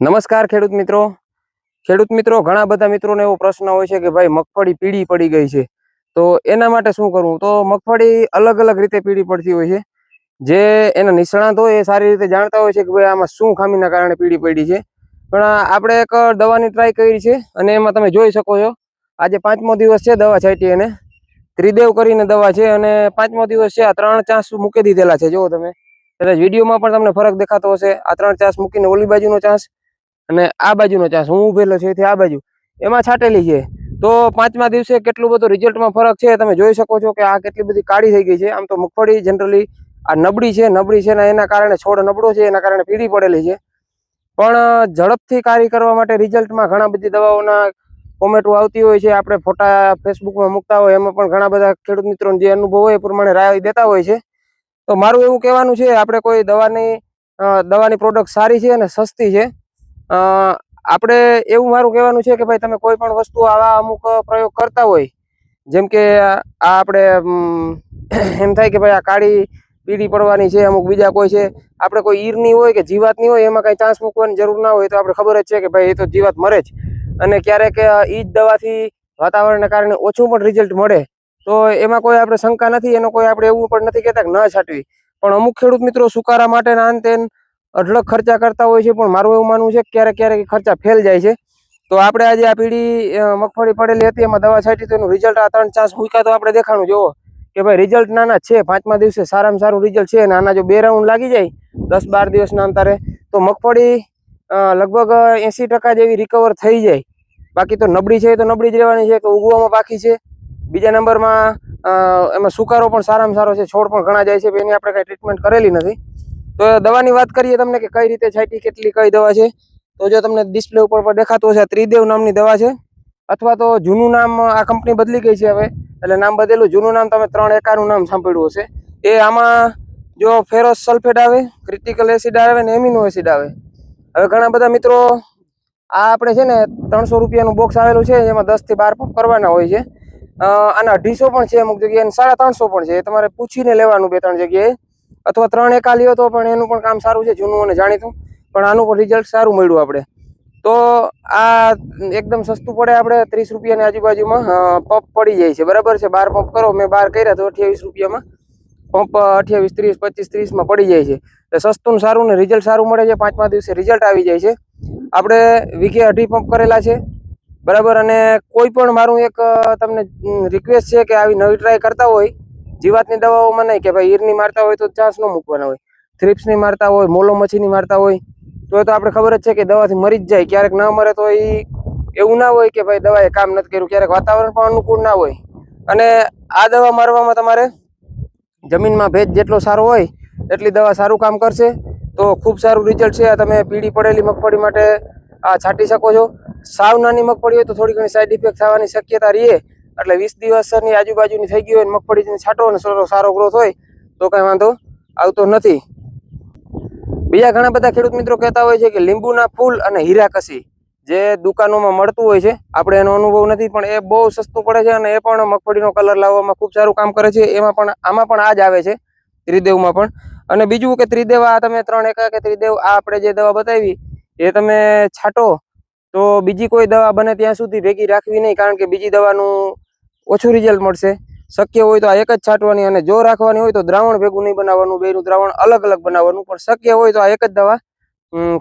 નમસ્કાર ખેડૂત મિત્રો. ખેડૂત મિત્રો, ઘણા બધા મિત્રોને એવો પ્રશ્ન હોય છે કે ભાઈ મગફળી પીળી પડી ગઈ છે. તો એના માટે શું કરવું? તો મગફળી અલગ અલગ રીતે પીળી પડતી હોય છે. જે એના નિષ્ણાંત હોય એ સારી રીતે જાણતા હોય છે કે ભાઈ આમાં શું ખામીના કારણે પીળી પડી છે. પણ આપણે એક દવાની ટ્રાય કરી છે અને એમાં તમે જોઈ શકો છો. આજે પાંચમો દિવસ છે દવા છાંટી અને ત્રિદેવ કરીને દવા છે અને પાંચમો દિવસ છે આ ત્રણ ચાંસ મૂકી દીધેલા છે. જુઓ તમે. કદાચ વિડીયોમાં પણ તમને ફરક દેખાતો હશે. આ ત્રણ ચાંસ મૂકીને ઓલી બાજુનો ચાંસ અને આ બાજુનો ચાન્સ હું ઉભેલો છે આ બાજુ. એમાં છાંટેલી છે. તો પાંચમા દિવસે કેટલું બધું રિઝલ્ટમાં ફરક છે તમે જોઈ શકો છો કે આ કેટલી બધી કાળી થઈ ગઈ છે. આમ તો મગફળી જનરલી આ નબળી છે. નબળી છે ને એના કારણે છોડ નબળો છે, એના કારણે પીળી પડેલી છે. પણ ઝડપથી કાર્ય કરવા માટે રિઝલ્ટમાં ઘણા બધી દવાઓના કોમેન્ટો આવતી હોય છે. આપણે ફોટા ફેસબુકમાં મૂકતા હોય એમાં પણ ઘણા બધા ખેડૂત મિત્રોને જે અનુભવ હોય એ પ્રમાણે રાય દેતા હોય છે. તો મારું એવું કહેવાનું છે, આપણે કોઈ દવાની દવાની પ્રોડક્ટ સારી છે અને સસ્તી છે. આપણે એવું મારું કહેવાનું છે કે ભાઈ, તમે કોઈ પણ વસ્તુ આવા અમુક પ્રયોગ કરતા હોય, જેમ કે આ આપણે એમ થાય કે ભાઈ આ કાળી પીળી પડવાની છે, અમુક બીજા કોઈ છે, આપણે કોઈ ઈરની હોય કે જીવાતની હોય, એમાં કાંઈ ચાન્સ મૂકવાની જરૂર ના હોય, તો આપણે ખબર જ છે કે ભાઈ એ તો જીવાત મરે જ. અને ક્યારેક એ જ દવાથી વાતાવરણને કારણે ઓછું પણ રિઝલ્ટ મળે. તો એમાં કોઈ આપણે શંકા નથી, એનો કોઈ આપણે એવું પણ નથી કહેતા કે ન છાંટવી. પણ અમુક ખેડૂત મિત્રો સુકારા માટે ના અંતે અઢળક ખર્ચા કરતા હોય છે, પણ મારું એવું માનવું છે કે ક્યારેક ક્યારેક ખર્ચા ફેલ જાય છે. તો આપણે આજે આ પીડી મગફળી પડેલી હતી, એમાં દવા છાંટી તો એનું રિઝલ્ટ આ ત્રણ ચાન્સ મૂક્યા તો આપણે દેખાણું જોવો કે ભાઈ રિઝલ્ટ નાના છે, પાંચમા દિવસે સારામાં સારું રિઝલ્ટ છે, અને આના જો બે રાઉન્ડ લાગી જાય, દસ બાર દિવસના અંતરે, તો મગફળી લગભગ એંસી ટકા જેવી રિકવર થઈ જાય. બાકી તો નબળી છે તો નબળી જ રહેવાની છે, કે ઉગવામાં બાકી છે. બીજા નંબરમાં એમાં સુકારો પણ સારામાં સારો છે, છોડ પણ ઘણા જાય છે એની આપણે કાંઈ ટ્રીટમેન્ટ કરેલી નથી. તો દવાની વાત કરીએ તમને કે કઈ રીતે છાંટી, કેટલી, કઈ દવા છે? તો જો તમને ડિસ્પ્લે ઉપર પર દેખાતું હશે ત્રિદેવ નામની દવા છે. અથવા તો જૂનું નામ આ કંપની બદલી ગઈ છે હવે. એટલે નામ બદલેલું, જૂનું નામ તમે ત્રણ એકાનું નામ સાંભળ્યું હશે. એ આમાં જો ફેરોસ સલ્ફેટ આવે ક્રિટિકલ એસિડ આવે ને એમિનો એસિડ આવે. હવે ઘણા બધા મિત્રો આ આપણે છે ને ત્રણસો રૂપિયાનું બોક્સ આવેલું છે એમાં દસથી બાર પંપ કરવાના હોય છે. આના અઢીસો પણ છે અમુક જગ્યાએ સાડા ત્રણસો પણ છે. તમારે પૂછીને લેવાનું બે ત્રણ જગ્યાએ. અથવા ત્રણ એકાલીઓ તો પણ એનું પણ કામ સારું છે, જૂનું અને જાણીતું. પણ આનું પણ રિઝલ્ટ સારું મળ્યું આપણે. તો આ એકદમ સસ્તું પડે આપણે ત્રીસ રૂપિયાની આજુબાજુમાં પંપ પડી જાય છે. બરાબર છે? બાર પંપ કરો, મેં બાર કર્યા તો અઠ્યાવીસ રૂપિયામાં પંપ અઠ્યાવીસ, ત્રીસ, પચીસ, ત્રીસમાં પડી જાય છે. એટલે સસ્તું સારું ને રિઝલ્ટ સારું મળે છે. પાંચમા દિવસે રિઝલ્ટ આવી જાય છે. આપણે વીઘે અઢી પંપ કરેલા છે. બરાબર? અને કોઈ પણ મારું એક તમને રિક્વેસ્ટ છે કે આવી નવી ટ્રાય કરતા હોય જીવાતની દવાઓમાં નહીં કે ભાઈ ઈરની મારતા હોય તો ચાન્સ ન મૂકવાના હોય. થ્રિપ્સની મારતા હોય મોલો મચ્છીની મારતા હોય તો એ તો આપણે ખબર જ છે કે દવાથી મરી જ જાય. ક્યારેક ન મરે તો એ એવું ના હોય કે ભાઈ દવાએ કામ નથી કર્યું. ક્યારેક વાતાવરણ પણ અનુકૂળ ના હોય. અને આ દવા મારવામાં તમારે જમીનમાં ભેજ જેટલો સારો હોય, એટલી દવા સારું કામ કરશે. તો ખૂબ સારું રિઝલ્ટ છે. આ તમે પીળી પડેલી મગફળી માટે આ છાંટી શકો છો. સાવ નાની મગફળી હોય તો થોડી ઘણી સાઈડ ઇફેક્ટ થવાની શક્યતા રહે. એટલે વીસ દિવસની આજુબાજુની થઈ ગઈ હોય ને મગફળી છાંટો અને સારો સારો ગ્રોથ હોય, તો કાંઈ વાંધો આવતો નથી. બીજા ઘણા બધા ખેડૂત મિત્રો કહેતા હોય છે કે લીંબુના ફૂલ અને હીરાકસી જે દુકાનોમાં મળતું હોય છે, આપણે એનો અનુભવ નથી, પણ એ બહુ સસ્તું પડે છે અને એ પણ મગફળીનો કલર લાવવામાં ખૂબ સારું કામ કરે છે. એમાં પણ આમાં પણ આ જ આવે છે, ત્રિદેવમાં પણ. અને બીજું કે ત્રિદેવ આ તમે ત્રણ એકા કે ત્રિદેવ આ આપણે જે દવા બતાવી, એ તમે છાંટો, તો બીજી કોઈ દવા બને ત્યાં સુધી ભેગી રાખવી નહીં, કારણ કે બીજી દવાનું ઓછું રિઝલ્ટ મળશે. શક્ય હોય તો આ એક જ છાંટવાની અને જો રાખવાની હોય તો દ્રાવણ ભેગું નહીં બનાવવાનું બેનું દ્રાવણ અલગ અલગ બનાવવાનું, પણ શક્ય હોય તો આ એક જ દવા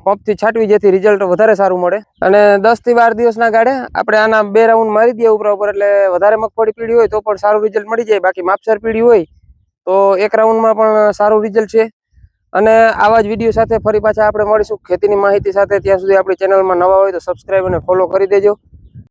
પંપથી છાંટવી જેથી રિઝલ્ટ વધારે સારું મળે. અને દસથી બાર દિવસના ગાળે આપણે આના બે રાઉન્ડ મારી દઈએ ઉપર ઉપર, એટલે વધારે મગફળી પીળી હોય તો પણ સારું રિઝલ્ટ મળી જાય, બાકી માપસર પીળી હોય તો એક રાઉન્ડમાં પણ સારું રિઝલ્ટ છે. અને આવા જ વીડિયો સાથે ફરી પાછા આપણે મળીશું. ખેતીની માહિતી સાથે ત્યાં સુધી આપણી ચેનલમાં નવા હોય તો સબસ્ક્રાઈબ અને ફોલો કરી દેજો.